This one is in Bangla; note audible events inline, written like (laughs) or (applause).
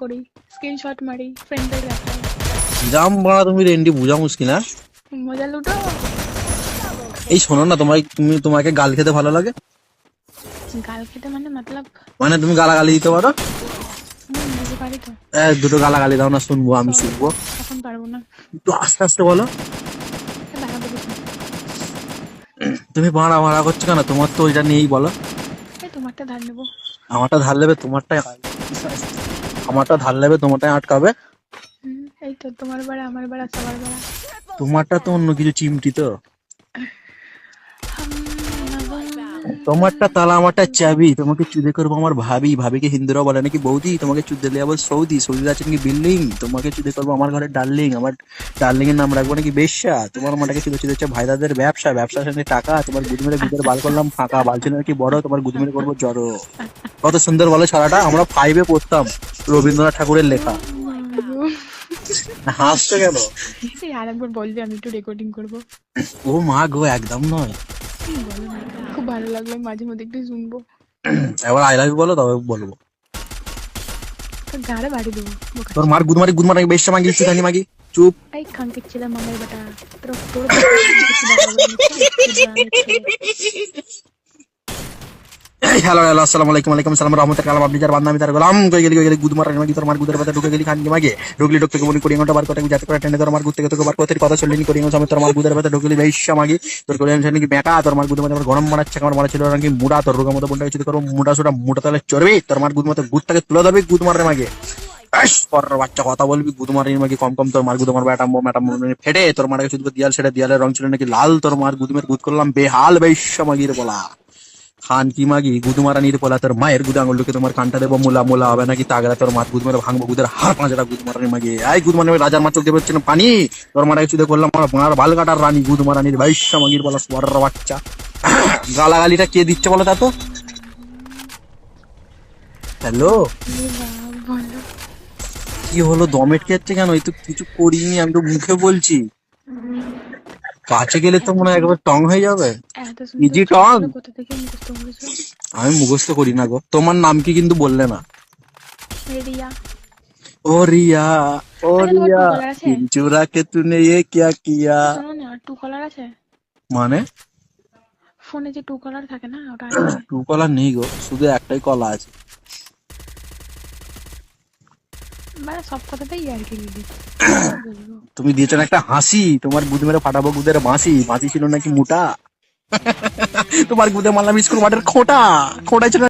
করি স্ক্রিনশট মারি ফ্রেন্ডদের দেখাই। জাম বাড়া তুমি রেন্ডি বোঝা মুশকিল হ্যাঁ? মজা লুটো। এই শোনো না তোমার তুমি তোমাকে গাল খেতে ভালো লাগে? গাল খেতে মানে মতলব মানে তুমি গালাগালি দিতে পারো? দুটো গালাগালি দাও না শুনব আমি শুনব। এখন পারব না। একটু আস্তে আস্তে বলো। তুমি ভাড়া ভাড়া করছ কেন? তোমার তো ওইটা নিয়েই বলো। তোমারটা ধার নেব। আমারটা ধার নেবে তোমারটাই আমারটা ধার নেবে তোমারটাই আটকাবে। এই তো তোমার বেড়া আমার বেড়া সবার বেড়া। তোমারটা তো অন্য কিছু চিমটি তো। তোমারটা তালা আমারটা চাবি তোমাকে চুদে করব আমার ভাবি। ভাবিকে হিন্দুরা বলে নাকি বৌদি তোমাকে চুদে দিলে আবার সৌদি। সৌদি আছে নাকি বিল্ডিং? তোমাকে চুদে করব আমার ঘরে ডার্লিং। আমার ডার্লিং এর নাম রাখব নাকি বেশ্যা? তোমার মাটাকে চুদে চুদে হচ্ছে ভাইদাদের ব্যবসা। ব্যবসার সঙ্গে টাকা। তোমার গুদ মেরে গুদের বাল করলাম ফাঁকা। বাল ছিল নাকি বড়? তোমার গুদ মেরে করব জড়ো। কত সুন্দর বলো ছড়াটা আমরা ফাইভে পড়তাম রবীন্দ্রনাথ ঠাকুরের লেখা হাসছো কেন আরেকবার বলবি আমি একটু রেকর্ডিং করব ও মা গো একদম নয়। খুব ভালো লাগল মাঝে মধ্যে একটু শুনব এবার আই লাভ বলো তবে বলব গাড়ে বাড়ি দেবো তোর মার গুদমারি গুদমারি বেশ মাগি শিখানি মাগি চুপ এই খানকে ছিল মামার বেটা তোর তোর হ্যালো হ্যালো আসসালামু আলাইকুম আলাইকুম সালাম রহমতুল্লাহ কালাম আপনি যার আমি তার গোলাম গেলি গেলি গুদের কথা ঢুকে গেলি খানকি মাগে ঢুকলি ঢুকতে ঘণ্টা বার করে যাতে করে টেনে তোর মার থেকে তোকে বার করতে কথা চললি কোড়ি তোর গুদের কথা ঢুকলি বেশা তোর কোড়ি নাকি বেটা তোর আমার গরম মারাচ্ছে আমার মারা ছিল নাকি মুড়া তোর রোগের মতো বলতে কিছু করব মুড়া সুটা মুড়া তাহলে চড়বি তোর মার গুদ মতো গুদ থেকে তুলে ধরবি গুদ মারে মাগে বাচ্চা কথা বলবি গুদ মারির মাগি কম কম তোর মার গুদ মার ব্যাটাম ম্যাটাম ফেটে তোর মার শুধু দিয়াল সেটা দিয়ালের রং ছিল নাকি লাল তোর মার গুদমের গুদ করলাম বেহাল বেশ্যা মাগির বলা খান কি মাগি? গুদমারা নির পোলা তোর মায়ের গুদে আঙুল ঢুকে তোমার কানটা দেবো, মোলা মোলা হবে নাকি তাগড়া? তোর মাত গুদমারে ভাঙবো, গুদের হার পাঁচটা গুদমারানি মাগি। আই গুদমানি রাজার মাছ চোখে হচ্ছে না পানি। তোর মারা চুদে করলাম আমার মার বাল কাটার রানী গুদমারানির বাইশ মাগির বলা সোয়ার বাচ্চা। গালাগালিটা কে দিচ্ছে বলো তা তো? হ্যালো? কি হলো? দমেট যাচ্ছে কেন? এই তো কিছু করিনি, আমি তো মুখে বলছি। পাঁচে গেলে তো মনে হয় একবার টং হয়ে যাবে। ইজি টং? আমি মুখস্থ করি না গো। তোমার নাম কি কিন্তু বললে না। ও রিয়া ও রিয়া। চোরা কে তুনে ইয়ে কিয়া কিয়া। টু কলার আছে? মানে? ফোনে যে টু কলার থাকে না ওটা (coughs) টু কলার নেই গো শুধু একটাই কলা আছে। মানে সব কথাটাই আর কি দিদি। (coughs) তুমি দিয়েছ না একটা হাসি তোমার গুদ মেরে ফাটাবো গুদের মাসি মাসি ছিল নাকি মোটা? (laughs) তোমার গুদে মারলাম স্কুল মাঠের খোটা খোটা ছিল